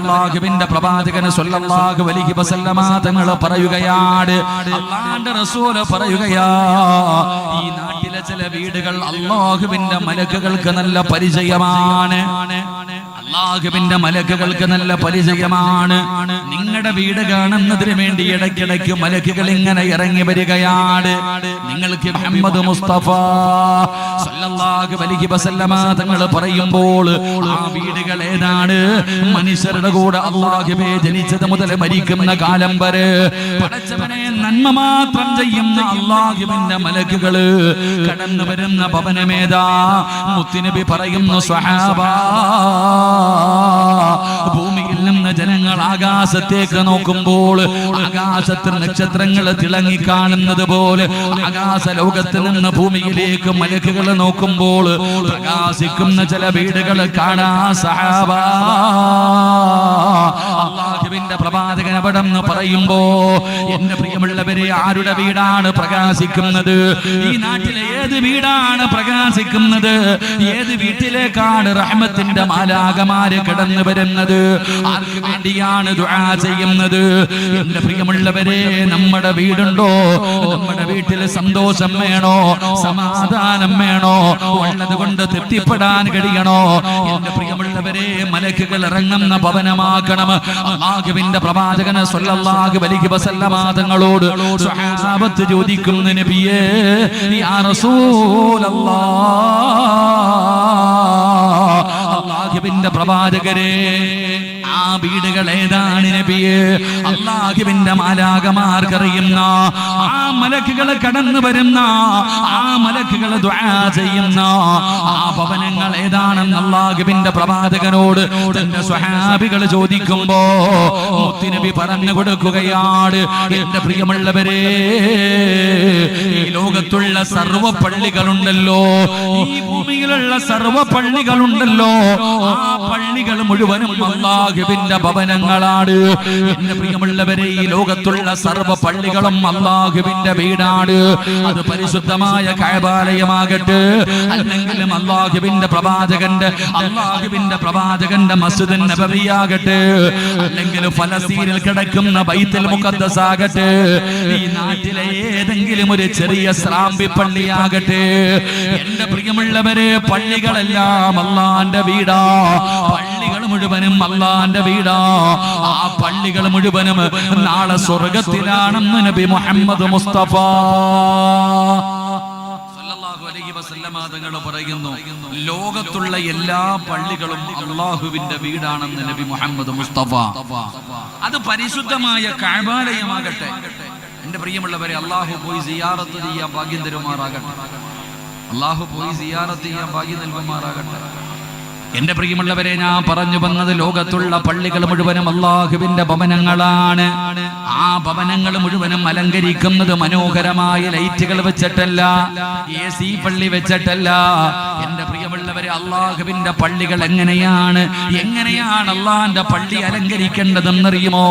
അള്ളാഹുവിന്റെ പ്രവാചകന് സ്വല്ലല്ലാഹു അലൈഹി വസല്ലമ തങ്ങൾ പറയുകയാണ്. അള്ളാന്റെ റസൂൽ പറയുകയാ ഈ നാട്ടിലെ ചില വീടുകൾ അള്ളാഹുവിന്റെ മലക്കുകൾക്ക് നല്ല പരിചയമാണ്. അള്ളാഹുവിന്റെ മലക്കുകൾക്ക് നല്ല പരിചയമാണ്. നിങ്ങളുടെ വീട് കാണുന്നതിന് വേണ്ടി ഇടയ്ക്കിടയ്ക്ക് മലക്കുകൾ ഇങ്ങനെ ഇറങ്ങി വരികയാണ്. നിങ്ങൾക്ക് മുഹമ്മദ് മുസ്തഫ സല്ലല്ലാഹു അലൈഹി വസല്ലമ തങ്ങൾ പറയുമ്പോൾ ആ വീടുകൾ ഏതാണ്? മനുഷ്യരുടെ കൂടെ അള്ളാഹുവേ ജനിച്ചത് മുതൽ മരിക്കുന്ന കാലം വരെ പടച്ചവനെ നന്മ മാത്രം ചെയ്യുന്ന അള്ളാഹുവിന്റെ മലക്കുകൾ കടന്നു വരുന്ന ഭവനമേതാ? മുത്തുനബി പറയുന്നു സ്വഹാബാ ഭൂമിയിൽ നിന്ന് ജനങ്ങൾ ആകാശത്തേക്ക് നോക്കുമ്പോൾ ആകാശത്തിൽ നക്ഷത്രങ്ങൾ തിളങ്ങി കാണുന്നത് പോലെ ആകാശ ലോകത്ത് നിന്ന് ഭൂമിയിലേക്ക് മലക്കുകൾ നോക്കുമ്പോൾ പ്രകാശിക്കുന്ന ചില വീടുകൾ കാണാ സഹാബ. അള്ളാഹുവിന്റെ പ്രവാചകൻ അവിടെ നിന്ന് പറയുമ്പോ എന്റെ പ്രിയമുള്ളവരെ ആരുടെ വീടാണ് പ്രകാശിക്കുന്നത്? ഈ നാട്ടിലെ ഏത് വീടാണ് പ്രകാശിക്കുന്നത്? ഏത് വീട്ടിലേക്കാണ് റഹ്മത്തിന്റെ മാലാകമാര് കടന്നു വരുന്നത്? ആർക്ക് വേണ്ടിയാണ് ദുആ ചെയ്യുന്നത്? എന്റെ പ്രിയമുള്ളവരെ നമ്മുടെ വീടുണ്ടോ? നമ്മുടെ വീട്ടിൽ സന്തോഷം വേണോ? സമാധാനം വേണോ? ഉള്ളത് കൊണ്ട് തൃപ്തിപ്പെടാൻ കഴിയണോ? എന്റെ പ്രിയമുള്ളവരെ മലക്കുകൾ ഇറങ്ങുന്ന ഭവനമാക്കണം അള്ളാഹുവിന്റെ പ്രവാചകന് സല്ലല്ലാഹു അലൈഹി വസല്ലമ തങ്ങളോട് സ്വഹാബത്ത് ചോദിക്കുന്നു നബിയേ യാ റസൂലല്ലാഹ് അള്ളാഹുവിന്റെ പ്രവാചകരെ വീടുകൾ ഏതാണ് നബിയെ. അള്ളാഹുവിന്റെ മാലാകമാർക്കറിയുന്ന ആ മലക്കുകൾ കടന്നു വരുന്ന ആ മലക്കുകൾ ചെയ്യുന്ന ആ ഭവനങ്ങൾ ഏതാണെന്ന് അള്ളാഹുവിന്റെ പ്രവാചകനോട് തന്റെ സ്വഹാബികൾ ചോദിക്കുമ്പോ മുത്തുനബി പറഞ്ഞു കൊടുക്കുകയാണ് എന്റെ പ്രിയമുള്ളവരെ ഈ ലോകത്തുള്ള സർവ പള്ളികളുണ്ടല്ലോ ഈ ഭൂമിയിലുള്ള സർവ പള്ളികളുണ്ടല്ലോ ആ പള്ളികൾ മുഴുവനും അള്ളാഹുവിന്റെ ഭവനങ്ങളാണ്. എന്റെ പ്രിയമുള്ളവരെ ഈ ലോകത്തുള്ള സർവ പള്ളികളും അള്ളാഹുവിന്റെ വീടാണ്. അത് പരിശുദ്ധമായ കഴബാലയമാകട്ടെ അല്ലെങ്കിലും അള്ളാഹുവിന്റെ പ്രവാചകന്റെ അള്ളാഹുവിന്റെ പ്രവാചകന്റെ മസ്ജിദ് നബിയാകട്ടെ അല്ലെങ്കിൽ ഫലസ്തീനിൽ കിടക്കുന്ന ബൈത്തുൽ മുഖദ്ദസ് ആകട്ടെ. ഈ നാട്ടിലെ ഏതെങ്കിലും ഒരു ചെറിയ സ്രാമ്പി പള്ളിയാകട്ടെ. എന്റെ പ്രിയമുള്ളവരെ പള്ളികളെല്ലാം അള്ളാന്റെ വീടാ. മുഴുവനും അള്ളാന്റെ വീടാ. ആ പള്ളികൾ മുഴുവനും നാളെ സ്വർഗത്തിലാണെന്ന് നബി മുഹമ്മദ് മുസ്തഫ. പറയുന്നു ലോകത്തുള്ള എല്ലാ പള്ളികളും അള്ളാഹുവിന്റെ വീടാണെന്ന് നബി മുഹമ്മദ് മുസ്തഫ. അത് പരിശുദ്ധമായ കാബാലയമാകട്ടെ. എന്റെ പ്രിയമുള്ളവരെ അള്ളാഹു പോയി സിയാറത്ത് ചെയ്യാൻ ഭാഗ്യം തരുമാറാകട്ടെ. അള്ളാഹു പോയി സിയാറത്ത് ചെയ്യാൻ ഭാഗ്യം നൽകുമാറാകട്ടെ. എന്റെ പ്രിയമുള്ളവരെ ഞാൻ പറഞ്ഞു വന്നത് ലോകത്തുള്ള പള്ളികൾ മുഴുവനും അള്ളാഹുവിന്റെ ഭവനങ്ങളാണ്. ആ ഭവനങ്ങൾ മുഴുവനും അലങ്കരിക്കുന്നത് മനോഹരമായ ലൈറ്റുകൾ വെച്ചിട്ടല്ല എ സി പള്ളി വെച്ചിട്ടല്ല. എന്റെ പ്രിയമുള്ളവരെ അള്ളാഹുവിന്റെ പള്ളികൾ എങ്ങനെയാണ്? എങ്ങനെയാണ് അള്ളാഹിന്റെ പള്ളി അലങ്കരിക്കേണ്ടതെന്നറിയുമോ?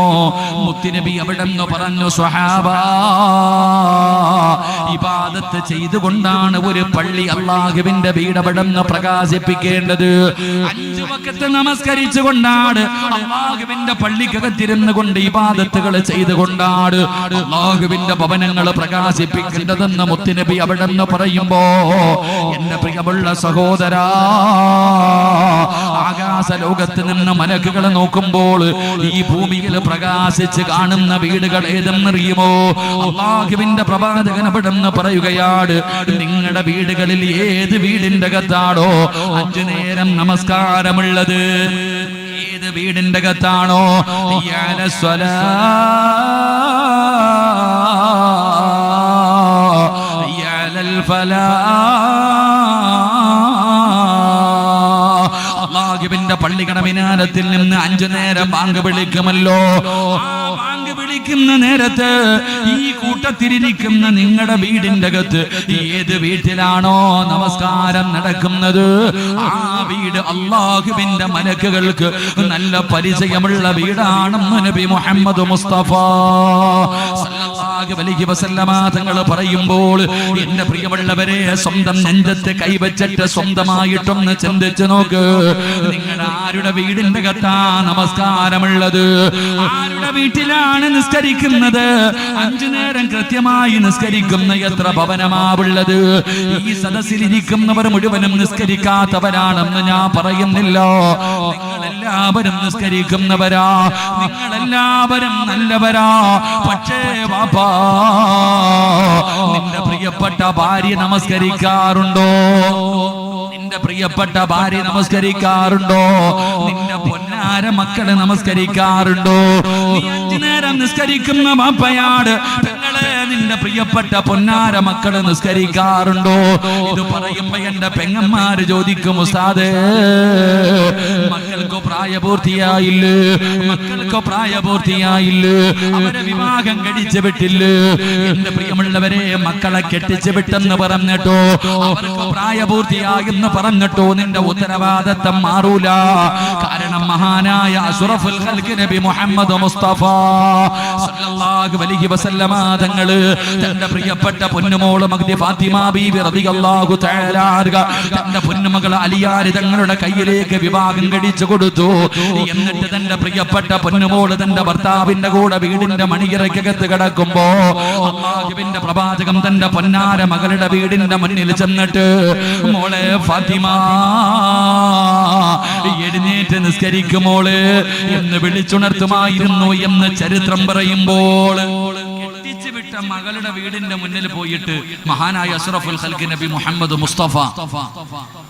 മുത്തിനബി അവിടെ നിന്ന് പറഞ്ഞു സ്വഹാബ ഇബാദത്ത് ചെയ്തുകൊണ്ടാണ് ഒരു പള്ളി അള്ളാഹുവിന്റെ വീട് അവിടെ നിന്ന് പ്രകാശിപ്പിക്കേണ്ടത്. അഞ്ചു വക്കത്ത് നമസ്കരിച്ചുകൊണ്ടാണ് അള്ളാഹുവിന്റെ പള്ളിക്കകത്തിരുന്നു കൊണ്ട് ഇബാദത്തുകൾ ചെയ്തുകൊണ്ടാണ് അള്ളാഹുവിന്റെ ഭവനങ്ങൾ പ്രകാശിപ്പിക്കേണ്ടതെന്ന് മുത്തുനബി അവിടെ നിന്ന് പറയുമ്പോ എന്റെ പ്രിയമുള്ള സഹോദര ആകാശ ലോകത്ത് നിന്ന് മലക്കുകൾ നോക്കുമ്പോൾ ഈ ഭൂമിയിൽ പ്രകാശിച്ച് കാണുന്ന വീടുകൾ ഏതെന്നറിയുമോ? അള്ളാഹുവിന്റെ പ്രവാചകൻ അവിടെ നിന്ന് പറയുകയാണ് നിങ്ങളുടെ വീടുകളിൽ ഏത് വീടിന്റെ അകത്താണോ അഞ്ചു നേരം നമസ്കാരമുള്ളത്. ഏത് വീടിന്റെ ഇയ്യാന സ്വലാ, ഫലാ. അള്ളാഹുവിന്റെ പള്ളിക്കടമിനാരത്തിൽ നിന്ന് അഞ്ചു നേരം ബാങ്ക് വിളിക്കുമല്ലോ. വിളിക്കുന്ന നേരത്ത് ഈ കൂട്ടത്തിരിക്കുന്ന നിങ്ങളുടെ വീടിന്റെ അകത്ത് ഏത് വീട്ടിലാണോ നമസ്കാരം നടക്കുന്നത്? ആ വീട് അള്ളാഹുവിന്റെ മലക്കുകൾക്ക് നല്ല പരിചയമുള്ള വീടാണെന്ന് നബി മുഹമ്മദ് മുസ്തഫ. തങ്ങൾ പറയുമ്പോൾ എന്റെ പ്രിയമുള്ളവരെ സ്വന്തം നെഞ്ചത്ത് കൈവച്ചിട്ട് സ്വന്തമായിട്ടൊന്ന് ചിന്തിച്ചു നോക്ക്. നിങ്ങൾ ആരുടെ വീടിന്റെ കത്താ നമസ്കാരമുള്ളത്? ആരുടെ വീട്ടിലാണ് നിസ്കരിക്കുന്നത്? അഞ്ചു നേരം കൃത്യമായി നിസ്കരിക്കുന്ന എത്ര ഭവനമാവുള്ളത്? ഈ സദസ്സിൽ ഇരിക്കുന്നവർ മുഴുവനും നിസ്കരിക്കാത്തവരാണെന്ന് ഞാൻ പറയുന്നില്ല. നിങ്ങളെല്ലാവരും നിസ്കരിക്കുന്നവരാ. നിങ്ങളെല്ലാവരും നല്ലവരാ. പക്ഷേ വാപ്പാ നിന്റെ പ്രിയപ്പെട്ട ഭാര്യ നമസ്കരിക്കാറുണ്ടോ? നിന്റെ പ്രിയപ്പെട്ട ഭാര്യ നമസ്കരിക്കാറുണ്ടോ? നിന്റെ പൊന്നാര മക്കളെ നമസ്കരിക്കാറുണ്ടോ? നീ നേരം നിസ്കരിക്കുന്ന മാപ്പയാട് പെങ്ങളെ നിന്റെ പ്രിയപ്പെട്ട പൊന്നാര മക്കൾ നിസ്കരിക്കാറുണ്ടോ? ഇത് പറയുമ്പോ എന്റെ പെങ്ങന്മാര് ചോദിക്കും ഉസ്താദേ മക്കൾക്ക് പ്രായപൂർത്തിയായില്ല മക്കൾക്ക് പ്രായപൂർത്തിയായില്ല അവരെ വിവാഹം കഴിച്ചു വിട്ടില്ല. എന്റെ പ്രിയമുള്ളവരെ മക്കളെ കെട്ടിച്ചു വിട്ടെന്ന് പറഞ്ഞിട്ടോ അവർക്ക് പ്രായപൂർത്തിയായെന്ന് പറഞ്ഞിട്ടോ നിന്റെ ഉത്തരവാദിത്തം മാറൂല. കാരണം മഹാനായ അസുറഫുൽ നബി മുഹമ്മദ് മുസ്തഫ സല്ലല്ലാഹു അലൈഹി വസല്ലമ തങ്ങൾ തന്റെ പ്രിയപ്പെട്ട പൊന്നുമോൾ മഗ്ദി ഫാത്തിമ ബീവി റളിയല്ലാഹു തആല തന്റെ പൊന്നുമകൾ അലിയാരി തങ്ങളുടെ കയ്യിലേക്ക് വിവാഹം കഴിച്ചു കൊടുത്തു. എന്നിട്ട് തന്റെ പ്രിയപ്പെട്ട പൊന്നുമോൾ തന്റെ ഭർത്താവിന്റെ കൂടെ വീടിന്റെ മണിയറയ്ക്കകത്ത് കിടക്കുമ്പോ അള്ളാഹുവിന്റെ പ്രവാചകം തന്റെ പൊന്നാര മകളുടെ വീടിന്റെ മുന്നിൽ ചെന്നിട്ട് മോളെ ഫാത്തിമ എഴുന്നേറ്റ് നിസ്കരിക്കുമോൾ എന്ന് വിളിച്ചുണർത്തുമായിരുന്നു എന്ന് ചരിത്രം പറയുമ്പോൾ മകളുടെ വീടിന്റെ മുന്നിൽ പോയിട്ട് മഹാനായ അഷ്റഫുൽ ഖൽഖ് നബി മുഹമ്മദ് മുസ്തഫ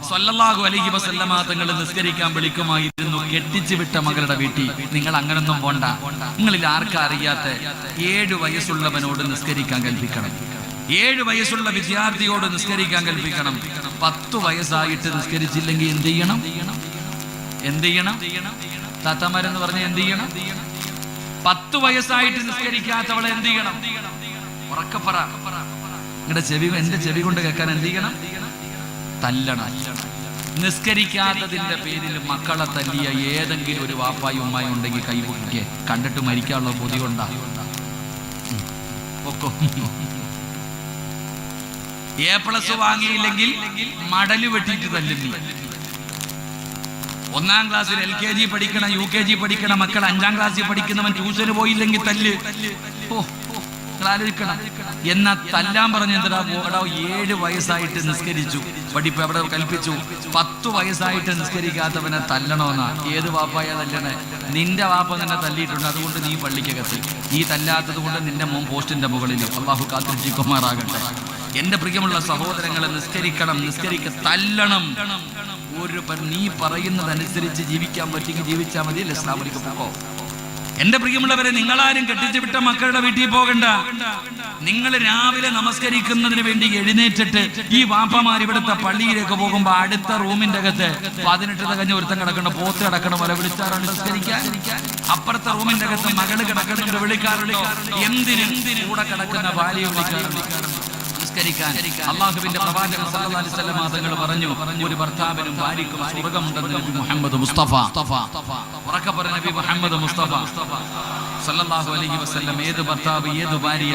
സല്ലല്ലാഹു അലൈഹി വസല്ലമ തങ്ങൾ നിസ്കരിക്കാൻ വിളിക്കുമായിരുന്നു. കെട്ടിച്ചു വിട്ട മകളുടെ വീട്ടിൽ. നിങ്ങൾ അങ്ങനൊന്നും പോണ്ട. നിങ്ങളിൽ ആർക്കാ അറിയാത്ത വയസ്സുള്ളവനോട് നിസ്കരിക്കാൻ കൽപ്പിക്കണം. ഏഴ് വയസ്സുള്ള വിദ്യാർത്ഥിയോട് നിസ്കരിക്കാൻ കൽപ്പിക്കണം. പത്ത് വയസ്സായിട്ട് നിസ്കരിച്ചില്ലെങ്കിൽ എന്ത് ചെയ്യണം? എന്ത് ചെയ്യണം? താത്തമാരെന്ന് പറഞ്ഞ എന്ത് ചെയ്യണം? പത്ത് വയസ്സായിട്ട് നിസ്കരിക്കാത്തവളെ എന്ത് ചെയ്യണം? നിങ്ങളുടെ ചെവി എന്റെ ചെവി കൊണ്ട് കേൾക്കാൻ എന്ത് ചെയ്യണം? തല്ലണം. നിസ്കരിക്കാത്തതിന്റെ പേരിൽ മക്കളെ തല്ലിയ ഏതെങ്കിലും ഒരു വാപ്പായും ഉമ്മായും ഉണ്ടെങ്കിൽ കൈ പൊക്കിക്കേ. കണ്ടിട്ട് മരിക്കാനുള്ള ബുദ്ധി കൊണ്ടാ. ഉം. എ പ്ലസ് വാങ്ങിയില്ലെങ്കിൽ മടൽ വെട്ടിയിട്ട് തല്ലുന്നു. ഒന്നാം ക്ലാസ്സിൽ എൽ കെ ജി പഠിക്കണ യു കെ ജി പഠിക്കണ മക്കൾ അഞ്ചാം ക്ലാസ്സിൽ പഠിക്കുന്നവൻ ട്യൂഷന് പോയില്ലെങ്കിൽ തല്ല്. ഓ. ആലോചിക്കണം. എന്നാ തല്ലാൻ പറഞ്ഞ എന്തിനാ പോകടോ ഏഴ് വയസ്സായിട്ട് നിസ്കരിച്ചു. പഠിപ്പ് എവിടെ കൽപ്പിച്ചു? പത്ത് വയസ്സായിട്ട് നിസ്കരിക്കാത്തവനെ തല്ലണമെന്നാ ഏത് വാപ്പായ തല്ലണേ? നിന്റെ വാപ്പ നിന്നെ തല്ലിയിട്ടുണ്ട്. അതുകൊണ്ട് നീ പള്ളിക്കകത്ത്. നീ തല്ലാത്തത് കൊണ്ട് നിന്റെ മോൻ പോസ്റ്റിന്റെ മുകളിൽ അള്ളാഹു കാത്തിരിക്കുമാറാകട്ടെ. എന്റെ പ്രിയമുള്ള സഹോദരങ്ങളെ നിസ്കരിക്കണം നിസ്കരിക്ക തല്ലണം. ഒരു നീ പറയുന്നതനുസരിച്ച് ജീവിക്കാൻ പറ്റിയെങ്കിൽ ജീവിച്ചാൽ മതി അല്ലേ ഇസ്ലാമിലേക്ക് പോക്കോ. എന്റെ പ്രിയമുള്ളവരെ നിങ്ങളാരും കെട്ടിച്ചു വിട്ട മക്കളുടെ വീട്ടിൽ പോകണ്ട. നിങ്ങൾ രാവിലെ നമസ്കരിക്കുന്നതിന് വേണ്ടി എഴുന്നേറ്റിട്ട് ഈ വാപ്പമാർ ഇവിടുത്തെ പള്ളിയിലേക്ക് പോകുമ്പോ അടുത്ത റൂമിന്റെ അകത്ത് പതിനെട്ട് തകഞ്ഞ ഒരുത്തം കിടക്കണം പോത്ത് കിടക്കണം വരെ വിളിച്ചാറുണ്ട് നമസ്കരിക്കാൻ. അപ്പുറത്തെ റൂമിന്റെ അകത്ത് മകൾ കിടക്കുന്നുണ്ട് വിളിക്കാറുണ്ടോ? എന്തിനും? കൂടെ കിടക്കുന്ന ഭാര്യ വിളിക്കാറുണ്ട്? നിസ്കരിക്കാൻ അള്ളാഹുവിന്റെ പ്രവാചകൻ സല്ലല്ലാഹു അലൈഹി പറഞ്ഞു ഒരു ഭർത്താവിനും ഭാര്യക്കും സ്വർഗമുണ്ടെന്ന് മുഹമ്മദ് മുസ്തഫ. ഉറക്കെ നബി മുഹമ്മദ് മുസ്തഫ. സല്ലല്ലാഹു അലൈഹി വസല്ലം ഏത് ഭർത്താവ് ഏത് ഭാര്യ?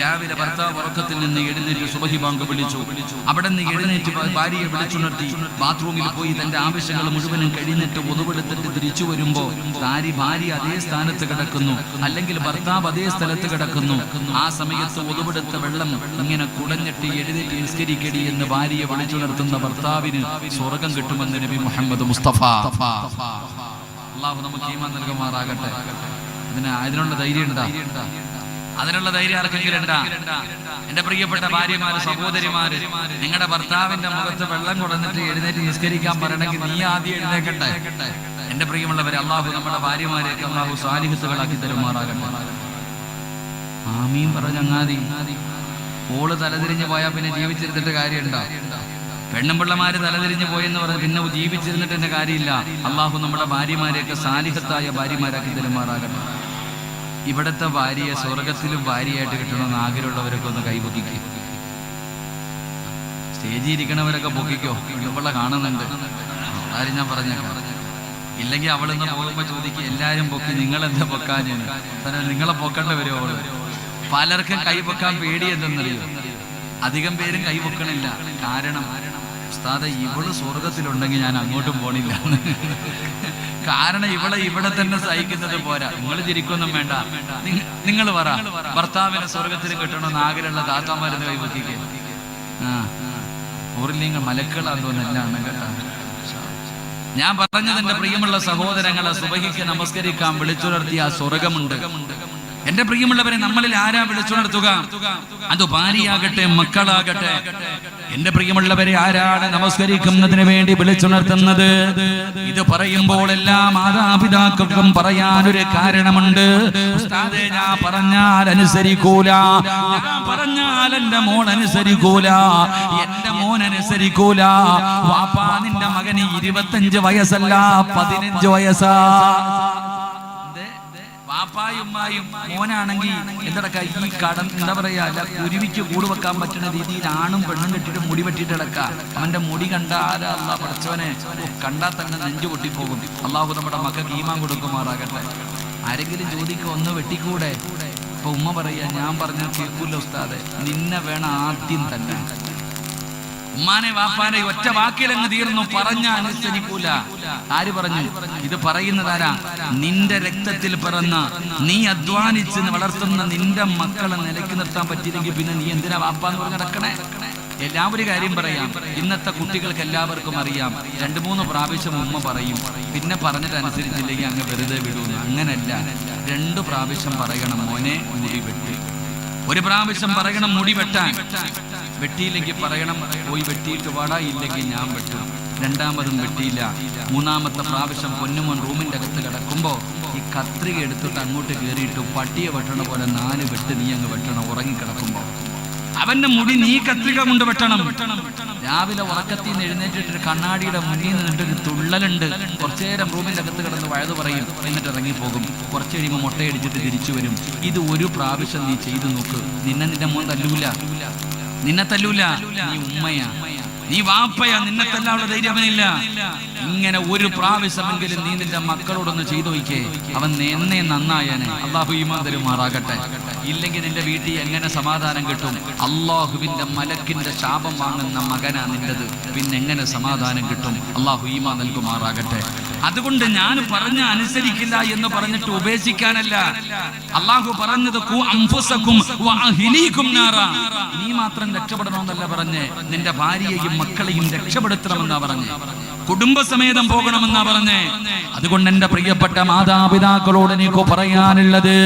രാവിലെ ഭർത്താവ് ഉറക്കത്തിൽ നിന്ന് എഴുന്നേറ്റ് സുബഹി ബാങ്ക് വിളിച്ചു. അവിടെ നിന്ന് എഴുന്നേറ്റ് ഭാര്യയെ വിളിച്ചുണർത്തി. ബാത്റൂമിൽ പോയി തന്റെ ആവശ്യങ്ങൾ മുഴുവനും കഴിഞ്ഞിട്ട് ഒതുവെടുത്തിട്ട് തിരിച്ചു വരുമ്പോ താരി ഭാര്യ അതേ സ്ഥാനത്ത് കിടക്കുന്നു. അല്ലെങ്കിൽ ഭർത്താവ് അതേ സ്ഥലത്ത് കിടക്കുന്നു. ആ സമയത്ത് ഒതുവെടുത്ത വെള്ളം ഇങ്ങനെ കുടഞ്ഞിട്ട് എഴുന്നേറ്റ് നിസ്കരിക്കടി എന്ന് ഭാര്യയെ വിളിച്ചുണർത്തുന്ന ഭർത്താവിന് സ്വർഗം കിട്ടുമെന്ന് നബി മുഹമ്മദ് മുസ്തഫ. അള്ളാഹു നമുക്ക് ഈമാൻ നൽകുമാറാകട്ടെ. ഇതിന് അതിനുള്ള ധൈര്യം ഉണ്ടാ? അതിനുള്ള ധൈര്യം ആർക്കെങ്കിലും ഉണ്ടാ? എന്റെ പ്രിയപ്പെട്ട ഭാര്യമാര് സഹോദരിമാര് നിങ്ങളുടെ ഭർത്താവിന്റെ മുഖത്ത് വെള്ളം കൊടുന്നിട്ട് എഴുന്നേറ്റ് നിസ്കരിക്കാൻ പറയണമെങ്കിൽ നീ ആദ്യം എഴുന്നേക്കട്ടെ. എന്റെ പ്രിയമുള്ളവരെ അള്ളാഹു നമ്മുടെ ഭാര്യമാരെയൊക്കെ അള്ളാഹു സാലിഹത്തുകളാക്കി തരുമാറാകട്ടെ. ആമീൻ പറഞ്ഞങ്ങാതി ഓൾ തലതിരിഞ്ഞു പോയാൽ പിന്നെ ജീവിച്ചിരുന്നിട്ട് കാര്യമുണ്ടോ? പെണ്ണുമ്പിള്ളമാര് തലതിരിഞ്ഞ് പോയെന്ന് പറഞ്ഞ് പിന്നെ ജീവിച്ചിരുന്നിട്ട് എന്റെ കാര്യമില്ല. അള്ളാഹു നമ്മുടെ ഭാര്യമാരെയൊക്കെ സാലിഹത്തായ ഭാര്യമാരാക്കി തരുമാറാകട്ടെ. ഇവിടത്തെ ഭാര്യയെ സ്വർഗത്തിലും ഭാര്യയായിട്ട് കിട്ടണമെന്ന് ആഗ്രഹമുള്ളവരൊക്കെ ഒന്ന് കൈപൊക്കിക്കും. സ്റ്റേജിൽ ഇരിക്കണവരൊക്കെ പൊക്കിക്കോ. ഇവിടെ കാണുന്നുണ്ട്. ആരും ഞാൻ പറഞ്ഞേക്കാം. ഇല്ലെങ്കിൽ അവളിന്ന് പോകുമ്പോ ചോദിക്കും എല്ലാരും പൊക്കി നിങ്ങൾ എന്താ തന്നെ നിങ്ങളെ പൊക്കേണ്ട വരും അവൾ. പലർക്കും കൈവെക്കാൻ പേടി എന്തെന്നറിയോ അധികം പേരും കൈ പൊക്കണില്ല. കാരണം ഉസ്താദെ ഇവൾ സ്വർഗത്തിലുണ്ടെങ്കിൽ ഞാൻ അങ്ങോട്ടും പോണില്ല കാരണം ഇവളെ ഇവിടെ തന്നെ സഹിക്കുന്നത് പോരാ. നിങ്ങൾ ചിരിക്കൊന്നും വേണ്ട. നിങ്ങൾ പറ. ഭർത്താവിനെ സ്വർഗത്തിൽ കിട്ടണമെന്ന് ആഗ്രഹമുള്ള താത്താമാരെന്ന് കൈവക്കിക്കേ ആ. ഊരിലിങ്ങൾ മലക്കളാന്ന് ഞാൻ പറഞ്ഞത് എന്റെ പ്രിയമുള്ള സഹോദരങ്ങളെ സുബഹിക്ക് നമസ്കരിക്കാൻ വിളിച്ചുണർത്തിയ ആ സ്വർഗമുണ്ട് എന്റെ പ്രിയമുള്ളവരെ നമ്മളിൽ ആരാ വിളിച്ചുണർത്തുക അത് ഭാര്യയാകട്ടെ മക്കളാകട്ടെ? എന്റെ പ്രിയമുള്ളവരെ ആരാണ് നമസ്കരിക്കുന്നതിന് വേണ്ടി വിളിച്ചുണർത്തുന്നത് ഇത് പറയുമ്പോൾ എല്ലാ മാതാപിതാക്കൾക്കും പറയാനൊരു കാരണമുണ്ട്. ഞാൻ പറഞ്ഞാൽ അനുസരിക്കൂല. പറഞ്ഞാൽ എന്റെ മോൻ അനുസരിക്കൂല. എന്റെ മോൻ അനുസരിക്കൂല. വാപ്പാ നിന്റെ മകന് ഇരുപത്തഞ്ച് വയസ്സല്ല പതിനഞ്ച് വയസ്സാ. ഉമ്മായും മോനാണെങ്കിൽ എന്തടക്ക ഈ കടം? എന്താ പറയാ കുരുവിക്ക് കൂട് വെക്കാൻ പറ്റുന്ന രീതിയിൽ ആണും പെണ്ണും കെട്ടിട്ട് മുടി വെട്ടിട്ട് കിടക്ക അവന്റെ മുടി കണ്ട ആരാ പഠിച്ചവനെ കണ്ടാൽ തന്നെ നെഞ്ചു പൊട്ടിപ്പോകും. അള്ളാഹു നമ്മുടെ മക്കൾക്ക് ഈമാൻ കൊടുക്കുമാറാകട്ടെ. ആരെങ്കിലും ചോദിക്കുക ഒന്ന് വെട്ടിക്കൂടെ? ഇപ്പൊ ഉമ്മ പറയാ ഞാൻ പറഞ്ഞ കേൾക്കൂല ഉസ്താദെ. നിന്നെ വേണം ആദ്യം തന്നെ. ഉമ്മാനെ വാപ്പാനെ ഒറ്റ വാക്കിലങ്ങ് തീർന്നു. പറഞ്ഞ അനുസരിക്കൂല. ആര് പറഞ്ഞു? ഇത് പറയുന്നതാരാ നിന്റെ രക്തത്തിൽ പിറന്ന നീ അധ്വാനിച്ച് വളർത്തുന്ന നിന്റെ മക്കളെ നിലയ്ക്ക് നിർത്താൻ പറ്റിയില്ലെങ്കിൽ പിന്നെ നീ എന്തിനാ വാപ്പാന്ന് പറഞ്ഞ് നടക്കണേ? എല്ലാവരും കാര്യം പറയാം. ഇന്നത്തെ കുട്ടികൾക്ക് എല്ലാവർക്കും അറിയാം. രണ്ടു മൂന്ന് പ്രാവശ്യം ഉമ്മ പറയും. പിന്നെ പറഞ്ഞിട്ട് അനുസരിച്ചില്ലെങ്കിൽ അങ്ങ് വെറുതെ വിടൂന്ന്. അങ്ങനല്ല. രണ്ടു പ്രാവശ്യം പറയണം. മോനെ മുടി വെട്ടി. ഒരു പ്രാവശ്യം പറയണം മുടി വെട്ടാൻ. വെട്ടിയില്ലെങ്കിൽ പറയണം പോയി വെട്ടിയിട്ട് വാടാ ഇല്ലെങ്കിൽ ഞാൻ വെട്ടും. രണ്ടാമതും വെട്ടിയില്ല. മൂന്നാമത്തെ പ്രാവശ്യം പൊന്നുമോൻ റൂമിന്റെ അകത്ത് കിടക്കുമ്പോ ഈ കത്രിക എടുത്തിട്ട് അങ്ങോട്ട് കയറിയിട്ട് പട്ടിയെ വെട്ടണ പോലെ നാല് വെട്ട് നീ അങ്ങ് വെട്ടണം ഉറങ്ങിക്കിടക്കുമ്പോ അവന്റെ മുടി നീ കത്രിക കൊണ്ട് വെട്ടണം. രാവിലെ ഉറക്കത്തിൽ നിന്ന് എഴുന്നേറ്റിട്ട് കണ്ണാടിയുടെ മുന്നിൽ നിന്നിട്ട് ഒരു തുള്ളലുണ്ട്. കുറച്ചു നേരം റൂമിന്റെ അകത്ത് കിടന്ന് വയത് പറയും. എന്നിട്ട് ഇറങ്ങിപ്പോകും. കുറച്ച് കഴിയുമ്പോൾ മുട്ടയടിച്ചിട്ട് തിരിച്ചു വരും. ഇത് ഒരു പ്രാവശ്യം നീ ചെയ്തു നോക്ക്. നിന്നെ നിന്റെ മോൻ തല്ലൂല. നിന്നെ തല്ലൂല. നീ ഉമ്മയാ. നീ വാപ്പയാ. നിന്നെ തല്ലാനുള്ള ധൈര്യം ഇങ്ങനെ ഒരു പ്രാവശ്യമെങ്കിലും നീ നിന്റെ മക്കളോടൊന്ന് ചെയ്തു നോക്കേ അവൻ എന്നെ നന്നായനെ. അള്ളാഹു ഈമാൻ തരുമാറാകട്ടെ. ഇല്ലെങ്കിൽ നിന്റെ വീട്ടിൽ എങ്ങനെ സമാധാനം കിട്ടും? അള്ളാഹുവിന്റെ മലക്കിന്റെ ശാപം വാങ്ങുന്ന മകനാ നിന്റത് പിന്നെ എങ്ങനെ സമാധാനം കിട്ടും? അള്ളാഹു ഈമ നൽകുമാറാകട്ടെ. അതുകൊണ്ട് ഞാൻ പറഞ്ഞ അനുസരിക്കില്ല എന്ന് പറഞ്ഞിട്ട് ഉപേക്ഷിക്കാനല്ല. അള്ളാഹു പറഞ്ഞത് നീ മാത്രം രക്ഷപ്പെടണമെന്നല്ല പറഞ്ഞ്. നിന്റെ ഭാര്യയെയും മക്കളെയും രക്ഷപ്പെടുത്തണമെന്നാ പറഞ്ഞ്. കുടുംബസമേതം പോകണമെന്നാ പറഞ്ഞേ. അതുകൊണ്ട് എന്റെ പ്രിയപ്പെട്ട മാതാപിതാക്കളോട് എനിക്ക് പറയാനുള്ളത്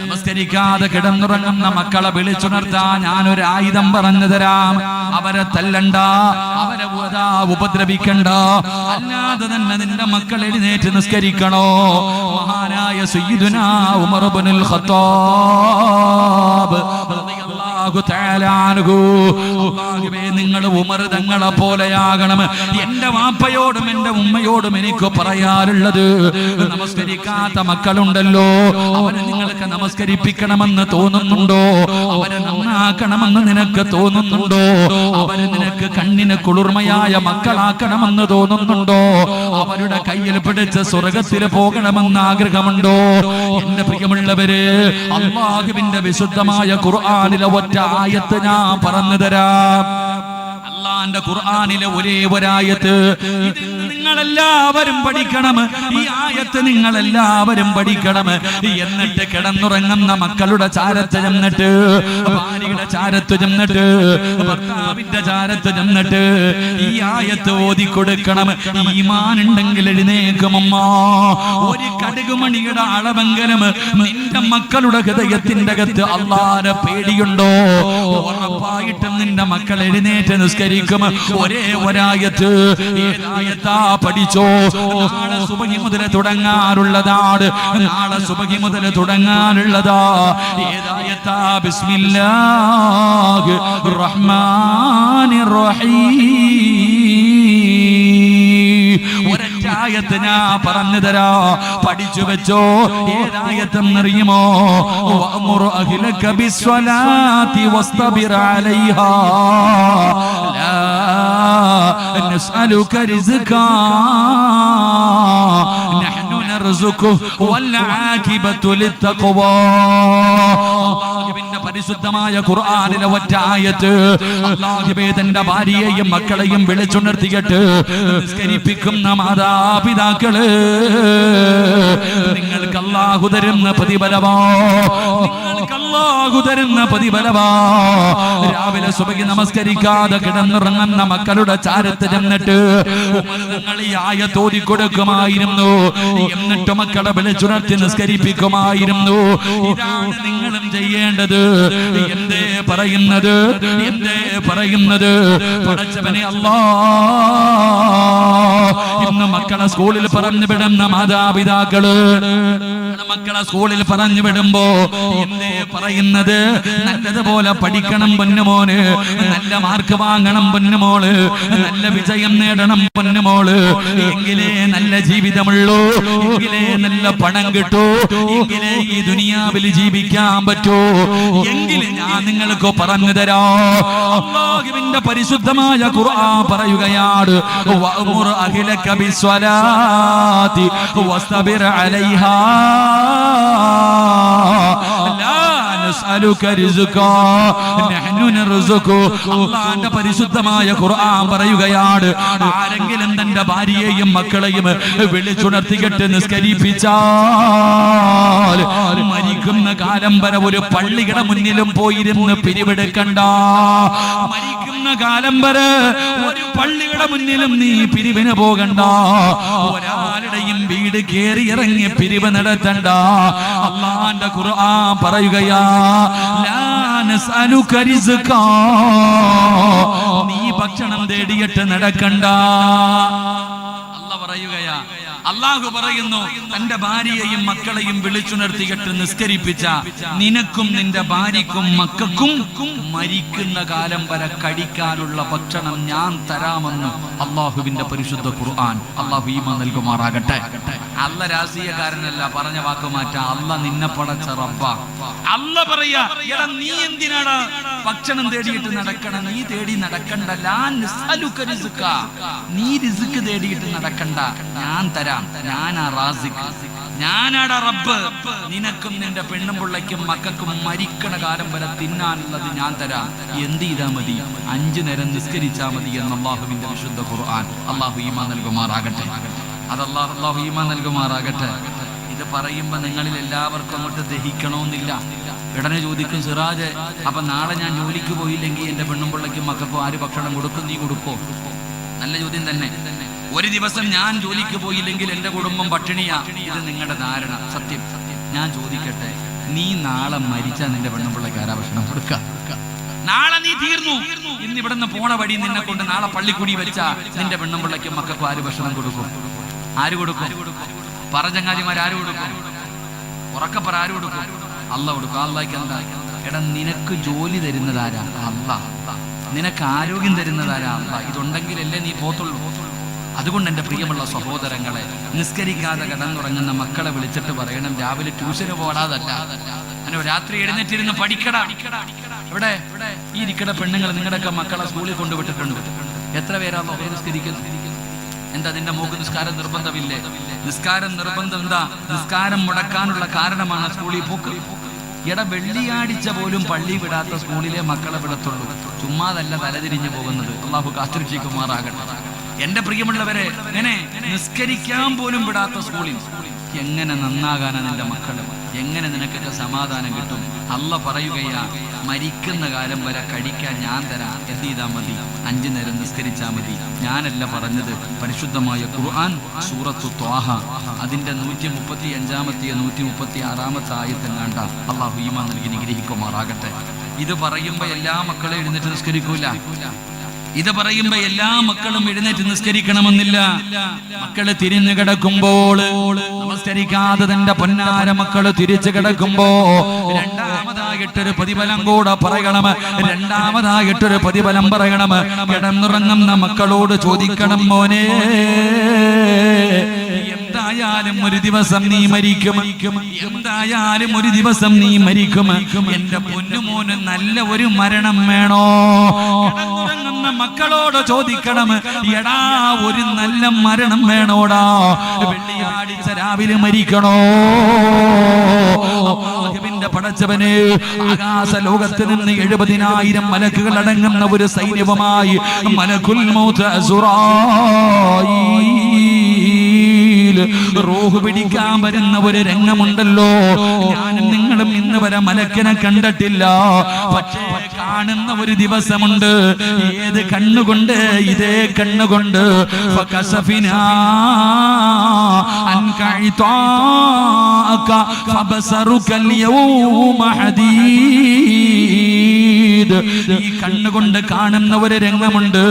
നമസ്കരിക്കാതെ കിടന്നുറങ്ങുന്ന മക്കളെ വിളിച്ചുണർത്താൻ ഞാനൊരു ആയുധം പറഞ്ഞു തരാം. അവരെ തല്ലണ്ട അവരെ ഉപദ്രവിക്കണ്ട. അല്ലാതെ തന്നെ നിന്റെ മക്കൾ എഴുന്നേറ്റ് നിസ്കരിക്കണോ? മഹാനായ സയ്യിദുനാ ഉമർ ഖത്താബ് നിങ്ങൾ ഉമർ തങ്ങളെ പോലെയാകണം. എന്റെ വാപ്പയോടും എന്റെ ഉമ്മയോടും എനിക്ക് പറയാറുള്ളത് നമസ്കരിക്കാത്ത മക്കളുണ്ടല്ലോ. അവരെ നിങ്ങൾക്ക് നമസ്കരിപ്പിക്കണമെന്ന് തോന്നുന്നുണ്ടോ? അവരെ നന്നാക്കണമെന്ന് നിനക്ക് തോന്നുന്നുണ്ടോ? അവരെ നിനക്ക് കണ്ണിന് കുളിർമയായ മക്കളാക്കണമെന്ന് തോന്നുന്നുണ്ടോ? അവരുടെ കയ്യിൽ പിടിച്ച് സ്വർഗത്തിൽ പോകണമെന്ന് ആഗ്രഹമുണ്ടോ? എന്റെ പ്രിയമുള്ളവര് അള്ളാഹുവിന്റെ വിശുദ്ധമായ ഖുർആനിലെ ഒറ്റ ആയത്ത് ഞാൻ പറഞ്ഞു തരാം അള്ളാന്റെ ഖുർആാനിലെ ഒരേ ഒരായത്ത് നിങ്ങളെല്ലാവരും പഠിക്കണം. ഈ ആയത്ത് നിങ്ങളെല്ലാവരും പഠിക്കണം. എന്നിട്ട് കിടന്നുറങ്ങുന്ന മക്കളുടെ ചാരത്ത് ചെന്നിട്ട് ഭാര്യയുടെ ചാരത്ത് ചെന്നിട്ട് ഭർത്താവിന്റെ ചാരത്ത് ചെന്നിട്ട് ഈ ആയത്ത് ഓതി കൊടുക്കണം ഈമാൻ ഉണ്ടെങ്കിൽ എഴുന്നേക്കുമമ്മ ഒരു കടുകുമണിയുടെ അളവെങ്കിലും നിന്റെ മക്കളുടെ ഹൃദയത്തിന്റെ അകത്ത് അള്ളാരെ പേടിയുണ്ടോ? ഉറപ്പായിട്ടും നിന്റെ മക്കൾ എഴുന്നേറ്റ് നിസ്കരിക്കും. ഒരേ ഒരായത്ത്. ഏതായത്താ പഠിച്ചോ? നാളെ സുബഹി മുതൽ തുടങ്ങാറുള്ളതാണ് നാളെ സുബഹി മുതൽ തുടങ്ങാനുള്ളതാ. ഏതായത്താ? ബിസ്മില്ലാഹ് റഹ്മാനിർ റഹീം ഒരറ്റായത്ത് ഞാൻ പറഞ്ഞു തരാ. പഠിച്ചു വെച്ചോ. ഏതായത്തെന്നറിയുമോ? അഹ്ലക ബിസ്വലാത്തി വസ്തബിർ അലൈഹാ. نسألك رزقا. نحن نرزقه والعاقبة للتقوى. പരിശുദ്ധമായ ഖുർആാനിലെ ഒറ്റ ആയത്ത് അള്ളാഹുബേ തന്റെ ഭാര്യയെയും മക്കളെയും വിളിച്ചുണർത്തിയിട്ട് നിസ്കരിപ്പിക്കുന്ന മാതാപിതാക്കൾ നിങ്ങൾക്ക് അള്ളാഹു തരുന്ന പ്രതിഫലമോ? നിങ്ങൾക്ക് തരുന്ന പ്രതിഫലമോ? രാവിലെ സുബഹി നമസ്കരിക്കാതെ കിടന്നുറങ്ങുന്ന മക്കളുടെ ചാരത്ത് ചെന്നിട്ട് നിങ്ങൾ ഓതി കൊടുക്കുമായിരുന്നു എന്നിട്ട് മക്കളെ വിളിച്ചുണർത്തി നിസ്കരിപ്പിക്കുമായിരുന്നു. ഇതാണ് നിങ്ങളും ചെയ്യേണ്ടത്. എന്തേ പറയുന്നത്? എന്തേ പറയുന്നത്? പടച്ചവനെ അല്ലാ. ഇന്ന് മക്കളെ സ്കൂളിൽ പറഞ്ഞു വിടുന്ന മാതാപിതാക്കൾ മക്കളെ സ്കൂളിൽ പറഞ്ഞു വിടുമ്പോ എന്തേ പറയുന്നത്? നല്ലതുപോലെ പഠിക്കണം പൊന്നുമോന് നല്ല മാർക്ക് വാങ്ങണം പൊന്നുമോൾ നല്ല വിജയം നേടണം പൊന്നുമോൾ എങ്കിലേ നല്ല ജീവിതമുള്ളൂ. എങ്കിലേ നല്ല പണം കിട്ടൂ. എങ്കിലേ ഈ ദുനിയാവിൽ ജീവിക്കാൻ പറ്റൂ. എങ്കിലും ഞാൻ നിങ്ങൾക്ക് പറഞ്ഞു തരാം. പരിശുദ്ധമായ ഖുർആൻ പറയുകയാണ് വഅ്മുർ അഹ്ലക ബിസ്വലാത്തി വസ്തബിർ അലൈഹാ. അള്ളാഹുവിന്റെ പരിശുദ്ധമായ ഖുർആൻ പറയുകയാണ്. ആരെങ്കിലും തന്റെ ഭാര്യയെയും മക്കളെയും വിളിച്ചുണർത്തിയിട്ട് നിസ്കരിപ്പിച്ചാൽ മരിക്കുന്ന കാലം വരെ ഒരു പള്ളിയുടെ മുന്നിലും പോയിരുന്ന് പിരിവെടുക്കണ്ട. മരിക്കുന്ന കാലം വരെ ഒരു പള്ളിയുടെ മുന്നിലും നീ പിരിവിന് പോകണ്ട. ഒരാളുടെയും വീട് കേറി ഇറങ്ങി പിരിവ് നടത്തണ്ട. അള്ളാന്റെ ഖുർആൻ പറയുകയാ നീ ഭക്ഷണം തേടിയിട്ട് നടക്കണ്ട. അള്ളാഹു പറയുന്നു തന്റെ ഭാര്യയെയും മക്കളെയും വിളിച്ചുണർത്തിയിട്ട് നിസ്കരിപ്പിച്ച നിനക്കും നിന്റെ ഭാര്യക്കും മക്കൾക്കും മരിക്കുന്ന കാലം വരെ കഴിക്കാനുള്ള ഭക്ഷണം ഞാൻ തരാമെന്ന് അള്ളാഹുവിന്റെ പരിശുദ്ധ ഖുർആൻ അള്ളാഹു ഈമ നൽകുമാറാകട്ടെ. അല്ല രാഷ്ട്രീയക്കാരനല്ല പറഞ്ഞ വാക്ക് മാറ്റാ. അല്ല നിന്നെ പടച്ച റബ്ബ. അല്ല പറയാ നീ എന്തിനാണ് ഭക്ഷണം തേടിയിട്ട് നടക്കണം? നീ തേടി നടക്കണ്ട. നീ റിസ്ക് തേടിയിട്ട് നടക്കണ്ട. ഞാൻ തരാം. ഞാനാ റാസിഖ് ഞാനാടാ റബ്ബ്. നിനക്കും നിന്റെ പെണ്ണും പിള്ളയ്ക്കും മക്കൾക്കും മരിക്കണ കാലം വരെ തിന്നാനുള്ളത് ഞാൻ തരാം. എന്ത് ചെയ്താ മതി? അഞ്ചു നേരം നിസ്കരിച്ചാ മതി എന്ന് അള്ളാഹുവിന്റെ വിശുദ്ധ ഖുർആൻ. അള്ളാഹു ഈമാ നൽകുമാറാകട്ടെ. അത് അള്ളാഹു അള്ളാഹു ഈമാ നൽകുമാറാകട്ടെ. ഇത് പറയുമ്പോ നിങ്ങളിൽ എല്ലാവർക്കും അങ്ങോട്ട് ദഹിക്കണമെന്നില്ല ഉടനെ ചോദിക്കും സിറാജ് അപ്പൊ നാളെ ഞാൻ ജോലിക്ക് പോയില്ലെങ്കിൽ എന്റെ പെണ്ണും പിള്ളയ്ക്കും മക്കൾക്കും ആര് ഭക്ഷണം കൊടുക്കും? നീ കൊടുക്കോ? നല്ല ചോദ്യം തന്നെ. ഒരു ദിവസം ഞാൻ ജോലിക്ക് പോയില്ലെങ്കിൽ എന്റെ കുടുംബം പട്ടിണിയാ. ഇത് നിങ്ങളുടെ ധാരണ. സത്യം. ഞാൻ ചോദിക്കട്ടെ നീ നാളെ മരിച്ചാ നിന്റെ പെണ്ണുപിള്ളക്ക് ആരാ ഭക്ഷണം കൊടുക്ക? നാളെ നീ തീർന്നു. ഇന്ന് ഇവിടുന്ന് പോണ വഴി നിന്നെ കൊണ്ട് നാളെ പള്ളിക്കുടി വെച്ചാ നിന്റെ പെണ്ണുപിള്ളയ്ക്കും മക്കൾക്കും ആര് ഭക്ഷണം കൊടുക്കും? ആര് കൊടുക്കും? പറചങ്ങാതിമാർ ആര് കൊടുക്കും? ഉറക്കപ്പറ ആര് കൊടുക്കും? അല്ല കൊടുക്കും. അള്ളാഹിക്ക് എന്താ? എടാ നിനക്ക് ജോലി തരുന്നതാരാ അല്ല. നിനക്ക് ആരോഗ്യം തരുന്നതാരാ അല്ല. ഇതുണ്ടെങ്കിലല്ലേ നീ പോത്തുള്ളൂ. അതുകൊണ്ട് എന്റെ പ്രിയമുള്ള സഹോദരങ്ങളെ നിസ്കരിക്കാതെ കിടന്നുറങ്ങുന്ന മക്കളെ വിളിച്ചിട്ട് പറയണം. രാവിലെ ട്യൂഷന് പോടാതല്ല. അങ്ങനെ രാത്രി എഴുന്നേറ്റിരുന്ന് പഠിക്കടാ. ഇവിടെ ഈ ഇരിക്കട പെണ്ണുങ്ങൾ നിങ്ങളുടെയൊക്കെ മക്കളെ സ്കൂളിൽ കൊണ്ടുവിട്ടിട്ടുണ്ട്. എത്ര പേരാ മകൾ നിസ്കരിക്കുന്നു എന്താ നിന്റെ മോക്ക് നിസ്കാരം നിർബന്ധമില്ലേ? നിസ്കാരം നിർബന്ധം എന്താ? നിസ്കാരം മുടക്കാനുള്ള കാരണമാണ് സ്കൂളിൽ പോക്ക്. ഇട വെള്ളിയാഴ്ച പോലും പള്ളി വിടാത്ത സ്കൂളിലെ മക്കളെ വിടത്തുള്ളൂ. ചുമ്മാതല്ല തലതിരിഞ്ഞു പോകുന്നത്. അള്ളാഹു കാത്തിരിക്കുമാറാകട്ടെ. എന്റെ പ്രിയമുള്ളവരെ എങ്ങനെ നിസ്കരിക്കാൻ പോലും വിടാത്ത സ്കൂളിൽ. എങ്ങനെ നന്നാകാനാ നിന്റെ മക്കൾ എങ്ങനെ നിനക്കൊക്കെ സമാധാനം കിട്ടും? അല്ല പറയുകയാ മരിക്കുന്ന കാലം വരെ കഴിക്കാൻ ഞാൻ തരാം. എന്ത് ചെയ്താൽ മതി. അഞ്ചു നേരം നിസ്കരിച്ചാൽ മതി. ഞാനല്ല പറഞ്ഞത്. പരിശുദ്ധമായ ഖുർആൻ സൂറത്തു ത്വാഹ. അതിന്റെ നൂറ്റി മുപ്പത്തി അഞ്ചാമത്തെ നൂറ്റി മുപ്പത്തി ആറാമത്തെ ആയത്തെങ്ങാണ്ട അള്ളാഹു ഈമാ നൽകി നിഗ്രഹിക്കുമാറാകട്ടെ ഇത് പറയുമ്പോ എല്ലാ മക്കളെ എഴുന്നേറ്റ് നിസ്കരിക്കൂല. ഇത് പറയുമ്പോ എല്ലാ മക്കളും എഴുന്നേറ്റ് നിസ്കരിക്കണമെന്നില്ല. മക്കൾ തിരിഞ്ഞു കിടക്കുമ്പോൾ നമസ്കരിക്കാതെ തന്റെ പൊന്നാര മക്കൾ തിരിച്ചു കിടക്കുമ്പോ രണ്ടാമതായിട്ടൊരു പ്രതിഫലം കൂടെ പറയണം. രണ്ടാമതായിട്ടൊരു പ്രതിഫലം പറയണം. കിടന്നുറങ്ങുന്ന മക്കളോട് ചോദിക്കണം മോനെ എന്തായാലും ഒരു ദിവസം നീ മരിക്കും. എന്തായാലും ഒരു ദിവസം നീ മരിക്കും. എന്റെ പൊന്നുമോന് നല്ല ഒരു മരണം വേണോ? മക്കളോട് ചോദിക്കണം. എടാ ഒരു നല്ല മരണം വേണോടാ? വെള്ളിയാഴ്ച രാവിലെ മരിക്കണോ? പടച്ചവന് ആകാശ നിന്ന് എഴുപതിനായിരം മലക്കുകൾ അടങ്ങുന്ന ഒരു സൈന്യവുമായി മലക്കുൽ മൗത്ത് അസുറായീൽ റൂഹ് പിടിക്കാൻ വരുന്ന ഒരു രംഗമുണ്ടല്ലോ. ഞാനും നിങ്ങളും ഇന്ന് വരെ മലക്കിനെ കണ്ടിട്ടില്ല. പക്ഷേ കാണുന്ന ഒരു ദിവസമുണ്ട്. ഏത് കണ്ണുകൊണ്ട് ഇതേ കണ്ണുകൊണ്ട്. ഫകസഫിനാ അൻക ഇതാക ഷഹീദ് ഈ കണ്ണുകൊണ്ട് കാണുന്ന ഒരു രംഗമുണ്ട്.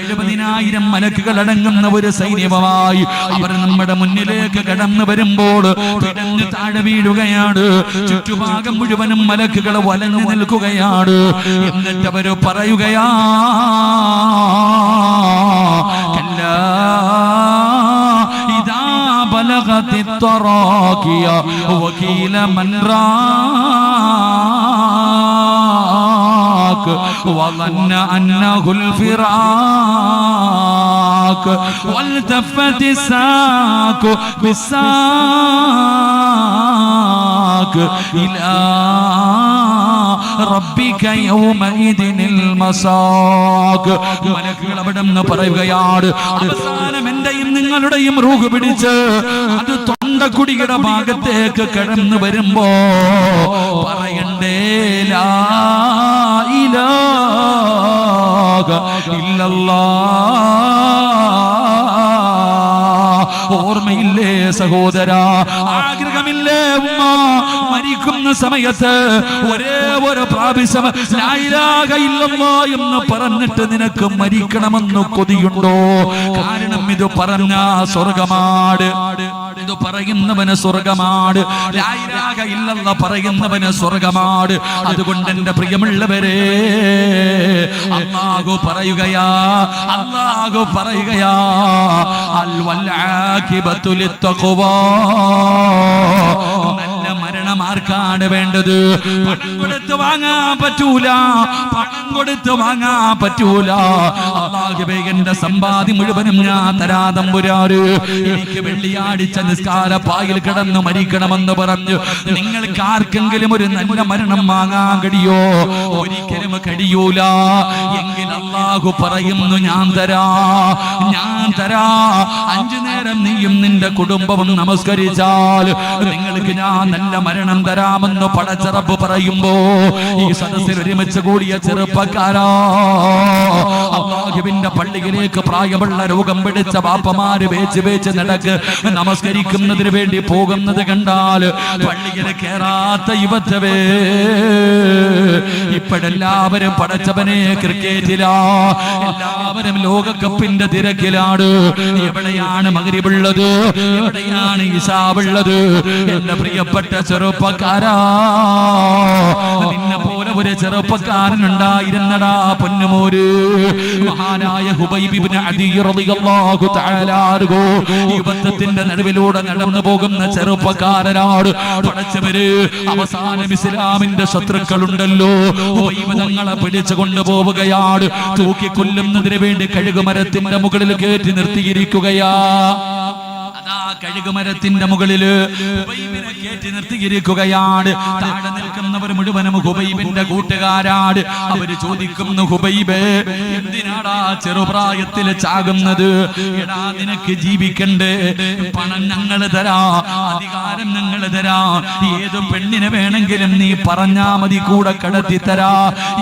എഴുപതിനായിരം മലക്കുകൾ അടങ്ങുന്ന ഒരു സൈന്യമായി അവർ നമ്മുടെ മുന്നിലേക്ക് കടന്നു വരുമ്പോൾ താഴെ വീഴുകയാണ്. ചുറ്റുഭാഗം മുഴുവനും മലക്കുകൾ വലഞ്ഞു നിൽക്കുകയാണ്. എന്നിട്ട് അവർ പറയുകയാ ഇതാ വകീല മൻറാ وظن أنه الفراق والتفت الساق بالساق إلى ربك يومئذ المساق മലക്കുകൾ അവിടെ നിന്ന് പറയുകയാണ് അവസാനം എന്റെയും നിങ്ങളുടെയും റൂഹ് പിടിച്ച് അത് തൊണ്ടക്കുടിയുടെ ഭാഗത്തേക്ക് കടന്നു വരുമ്പോ പറയണ്ടേ ഓർമ്മയില്ലേ സഹോദര? ആഗ്രഹമില്ലേ ഉമ്മ? മരിക്കുന്ന സമയത്ത് ഒരേ ഒരു പ്രാവശ്യം എന്ന് പറഞ്ഞിട്ട് നിനക്ക് മരിക്കണമെന്ന് കൊതിയുണ്ടോ? കാരണം ഇത് പറഞ്ഞ സ്വർഗമാട്. പറയുന്നവന് സ്വർഗമാട്. ഇല്ലെന്ന് പറയുന്നവന് സ്വർഗമാട്. അതുകൊണ്ട് എന്റെ പ്രിയമുള്ളവരെ അള്ളാഹു പറയുകയാ അള്ളാഹു പറയുകയാ നല്ല മരണം ആർക്കാണ് വേണ്ടത് കൊടുത്ത് വാങ്ങാൻ പറ്റൂല. പണം കൊടുത്ത് വാങ്ങാൻ പറ്റൂല. അള്ളാഹുബേ എന്റെ സമ്പാദ്യം മുഴുവനും ഞാൻ തരാതം പുരാറ് എനിക്ക് വെള്ളിയാഴ്ച നിസ്കാര പായിൽ കിടന്ന് മരിക്കണമെന്ന് പറഞ്ഞു നിങ്ങൾക്ക് ആർക്കെങ്കിലും ഒരു നല്ല മരണം വാങ്ങാൻ കഴിയോ? ഒരിക്കലും കഴിയൂല. എങ്കിൽ അള്ളാഹു പറയുന്നു ഞാൻ തരാ ഞാൻ തരാ. അഞ്ചു നേരം നീയും നിന്റെ കുടുംബവും നമസ്കരിച്ചാൽ നിങ്ങൾക്ക് ഞാൻ നല്ല മരണം തരാമെന്ന് പടച്ചറപ്പ് പറയുമ്പോ ഈ സദസ്സിൽ ഒരുമിച്ച് കൂടിയ ചെറുപ്പക്കാരാ. അള്ളാഹുവിന്റെ പള്ളിയിലേക്ക് പ്രായമുള്ള രോഗം പിടിച്ച ബാപ്പമാര് വേച്ച് വേച്ച് നടക്ക്. നമസ്കരിക്കുന്നതിന് വേണ്ടി പോകുന്നത് കണ്ടാൽ പള്ളിയിൽ കേറാത്ത യുവത്തവേ ഇപ്പോഴെല്ലാവരും പടച്ചവനെ ക്രിക്കറ്റിലാ. എല്ലാവരും ലോകകപ്പിന്റെ തിരക്കിലാണ്. എവിടെയാണ് മകരിവുള്ളത് എവിടെയാണ് ഇഷാവുള്ളത് എന്റെ പ്രിയപ്പെട്ട ചെറുപ്പക്കാരാ. നിന്നെ ഒരു ചെറുപ്പക്കാരൻ ഉണ്ടായിരുന്നടാ പൊന്നുമോര്. മഹാനായ ഹുബൈബിബ്നു യുവത്വത്തിന്റെ നടുവിലൂടെ നടന്നു പോകുന്ന ചെറുപ്പക്കാരനാട് പടച്ചവര് അവസാനം ഇസ്ലാമിന്റെ ശത്രുക്കളുണ്ടല്ലോ. ഹുബൈബ് തങ്ങളെ പിടിച്ചു കൊണ്ടുപോവുകയാണ്. തൂക്കിക്കൊല്ലുന്നതിന് വേണ്ടി കഴുകുമരത്തിന്റെ മുകളിൽ കയറ്റി നിർത്തിയിരിക്കുകയാ. കഴുകുമരത്തിന്റെ മുകളിൽ കയറ്റി നിർത്തിയിരിക്കുകയാണ്. താഴെ നിൽക്കുന്നവർ മുഴുവനും ഹുബൈബിന്റെ കൂട്ടുകാരാണ്. അവർ ചോദിക്കുന്നു ഹുബൈബേ എന്തിനാടാ ചെറുപ്രായത്തിൽ ചാകുന്നത്? എടാ നിനക്ക് ജീവിക്കണ്ടേ? പണം ഞങ്ങൾ തരാ അധികാരം ഞങ്ങൾ തരാ. ഏത് പെണ്ണിനെ വേണമെങ്കിലും നീ പറഞ്ഞാ മതി കൂടെ കടത്തി തരാ.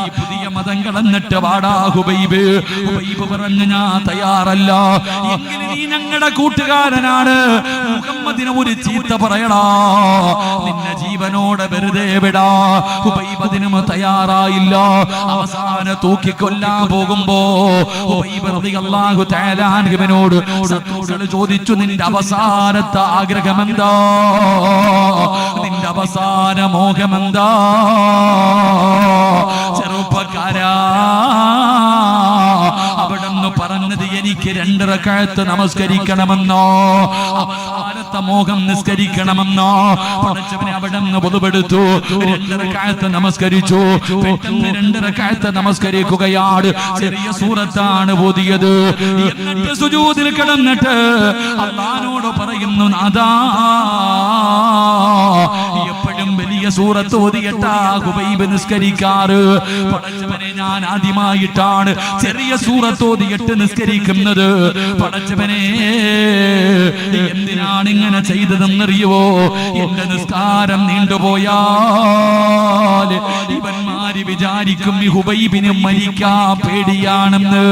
ഈ പുതിയ മതം കളന്നിട്ട് വാടാ ഹുബൈബ്. ഹുബൈബ് പറഞ്ഞു ഞാൻ തയ്യാറല്ല. നീ ഞങ്ങളുടെ കൂട്ടുകാരനാണ്. മുഹമ്മദിനെ ഒരു ചീത്ത പറയടാ നിന്നെ ജീവനോടെ വെറുതെ വിടാ. ഹുബൈബദിനും തയ്യാറായില്ല. അവസാന തൂക്കിക്കൊല്ലാൻ പോകുമ്പോ അള്ളാഹു ശത്രുക്കൾ ചോദിച്ചു നിന്റെ അവസാനത്തെ ആഗ്രഹമെന്താ? നിന്റെ അവസാന മോഹമെന്താ? എനിക്ക് രണ്ടിറക്കാലത്ത് നമസ്കരിക്കണമെന്നോ? അവസാനത്തെ മോഹം നിസ്കരിക്കണമെന്നോ? പഠിച്ചവനെ അവിടെ നിന്ന് പൊതുപെടുത്തു രണ്ടിറക്കാലത്ത് നമസ്കരിച്ചു. പെട്ടെന്ന് രണ്ടിറക്കാലത്ത് നമസ്കരിക്കുകയാണ്. ചെറിയ സൂറത്താണ് ഓതിയത്. സുജൂതിൽ കിടന്നിട്ട് അള്ളഹാനോട് പറയുന്നു നാദാ വലിയ സൂറത്ത് ഓതിയിട്ടാ ഹുബൈബ് നിസ്കരിക്കാറ്. പടച്ചവനെ ഞാൻ ആദ്യമായിട്ടാണ് ചെറിയ സൂറത്ത് ഓതിയിട്ട് നിസ്കരിക്കുന്നത്. പടച്ചവനെ എന്തിനാണ് ഇങ്ങനെ ചെയ്തതെന്നറിയുവോ? എന്റെ നിസ്കാരം നീണ്ടുപോയാൽ ഇവന്മാര് വിചാരിക്കും ഈ ഹുബൈബിന് മരിക്കാ പേടിയാണെന്ന്.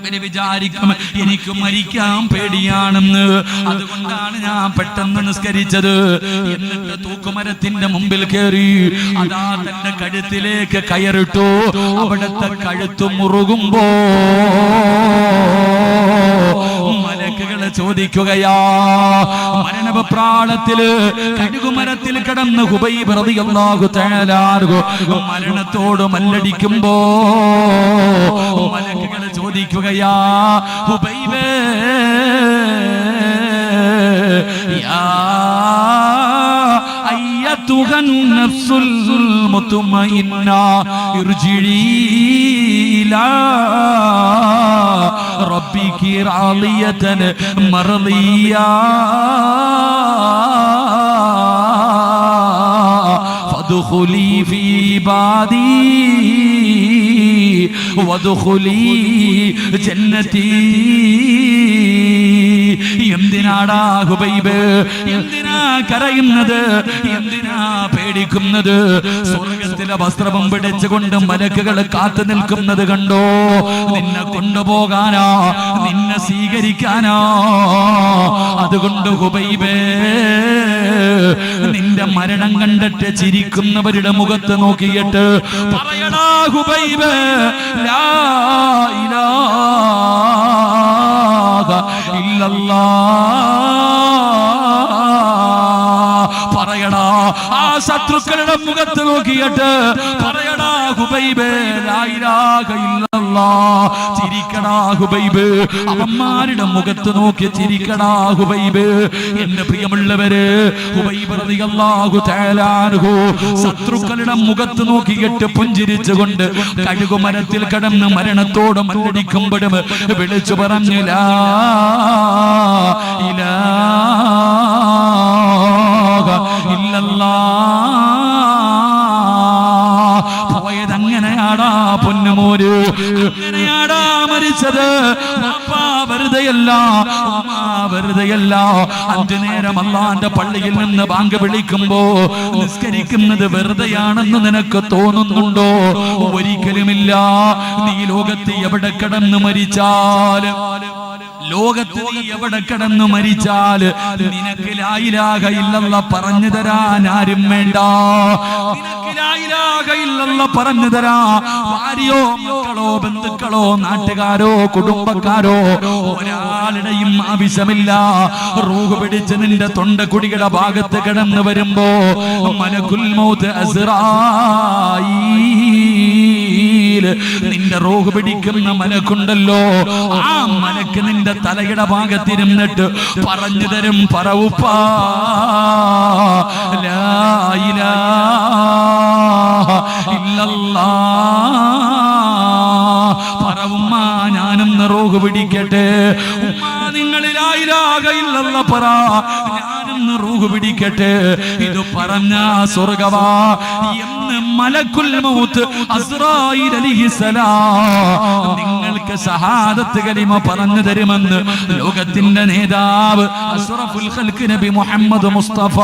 ഇവർ വിചാരിക്കും എനിക്ക് മരിക്കാൻ പേടിയാണെന്ന്. അതുകൊണ്ടാണ് ഞാൻ പെട്ടെന്ന് നിസ്കരിച്ചത്. എന്നിട്ട് തൂക്കുമരത്തിന്റെ മുമ്പിൽ കയറി അതാ തന്റെ കഴുത്തിലേക്ക് കയറിട്ടു. അവിടുത്തെ കഴുത്ത് മുറുകുമ്പോ മലക്കുകളെ ചോദിക്കുകയാ മരണപ്രാളത്തിൽ കഴുകുമരത്തിൽ കിടന്ന് റളിയല്ലാഹു തആല അൻഹു മരണത്തോട് മല്ലടിക്കുമ്പോ മലക്കുകൾ ചോദിക്കുകയാ ഹുബൈബേ യാ أيتها النفس المطمئنة ارجعي إلى ربك راضية مرضية فادخلي في عبادي വധുഹുലി ജന്നത്തി എന്തിനാടാ ഹുബൈബ്? എന്തിനാ കരയുന്നത്? എന്തിനാ പേടിക്കുന്നത്? സ്വർഗത്തിലെ വസ്ത്രവും പിടിച്ചുകൊണ്ട് മലക്കുകൾ കാത്തു നിൽക്കുന്നത് കണ്ടോ? നിന്നെ കൊണ്ടുപോകാനോ നിന്നെ സ്വീകരിക്കാനോ. അതുകൊണ്ട് ഹുബൈബേ നിന്റെ മരണം കണ്ടിട്ട് ചിരിക്കുന്നവരുടെ മുഖത്ത് നോക്കിയിട്ട് പറയടാ ഹുബൈബ്? ലാ ഇലാഹ ഇല്ലല്ലാഹ് ആ ശത്രുക്കളുടെ മുഖത്ത് നോക്കിയിട്ട് പറയടാ അവന്മാരുടെ മുഖത്ത് നോക്കി ചിരിക്കടാ ഹുബൈബ്. എന്റെ പ്രിയമുള്ളവര് റളിയല്ലാഹു ശത്രുക്കളുടെ മുഖത്ത് നോക്കിയിട്ട് പുഞ്ചിരിച്ചുകൊണ്ട് കഴുകുമരത്തിൽ കടന്ന് മരണത്തോട് മല്ലടിക്കുമ്പോഴും വിളിച്ചു പറഞ്ഞു ലാ ഇലാഹ ഇല്ലല്ലാ. അങ്ങനെയാടാ മരിച്ചത്. വെറുതെയല്ല. വെറുതെയല്ല. അഞ്ചു നേരം അള്ളാന്റെ പള്ളിയിൽ നിന്ന് ബാങ്ക് വിളിക്കുമ്പോ നിസ്കരിക്കുന്നത് വെറുതെയാണെന്ന് നിനക്ക് തോന്നുന്നുണ്ടോ? ഒരിക്കലുമില്ല. നീ ലോകത്ത് എവിടെ കിടന്ന് മരിച്ചാൽ ലോകത്ത് നീ എവിടെ കിടന്നു മരിച്ചാൽ നിനക്ക് ലായിലാക ഇല്ലെന്ന പറഞ്ഞു തരാൻ ആരും വേണ്ട. പറഞ്ഞു തരാ. ഭാര്യയോ മക്കളോ ബന്ധുക്കളോ നാട്ടുകാരോ കുടുംബക്കാരോ ഒരാളുടെയും ആവശ്യമില്ല. റൂഹ് പിടിച്ച് നിന്റെ തൊണ്ട കുടികളുടെ ഭാഗത്ത് കിടന്നു വരുമ്പോ മലക്കുൽ മൗത്ത് അസ്റായീൽ നിന്റെ റോഹ് പിടിക്കുന്ന മനക്കുണ്ടല്ലോ. ആ മനക്ക് നിന്റെ തലയുടെ ഭാഗത്തിരുന്നിട്ട് പറഞ്ഞു തരും പറവുപ്പാ ഇല്ലല്ലാ. പറവുമ്മ ഞാനും റോഹ് പിടിക്കട്ടെ. ഉമ്മ നിങ്ങളിലായിരാകയില്ലല്ല പറ. ഞാനൊന്ന് റൂഹ് പിടിക്കട്ടെ. ഇത് പറഞ്ഞ സ്വർഗവാ മലക്കുൽ മൗത്ത് അസ്രായിൽ അലിഹിസലാം നിങ്ങൾക്ക് ഷഹാദത്ത് കലിമ പറഞ്ഞു തരുമെന്ന് ലോകത്തിന്റെ നേതാവ് അഷ്റഫുൽ ഖൽക്ക് നബി മുഹമ്മദ് മുസ്തഫ.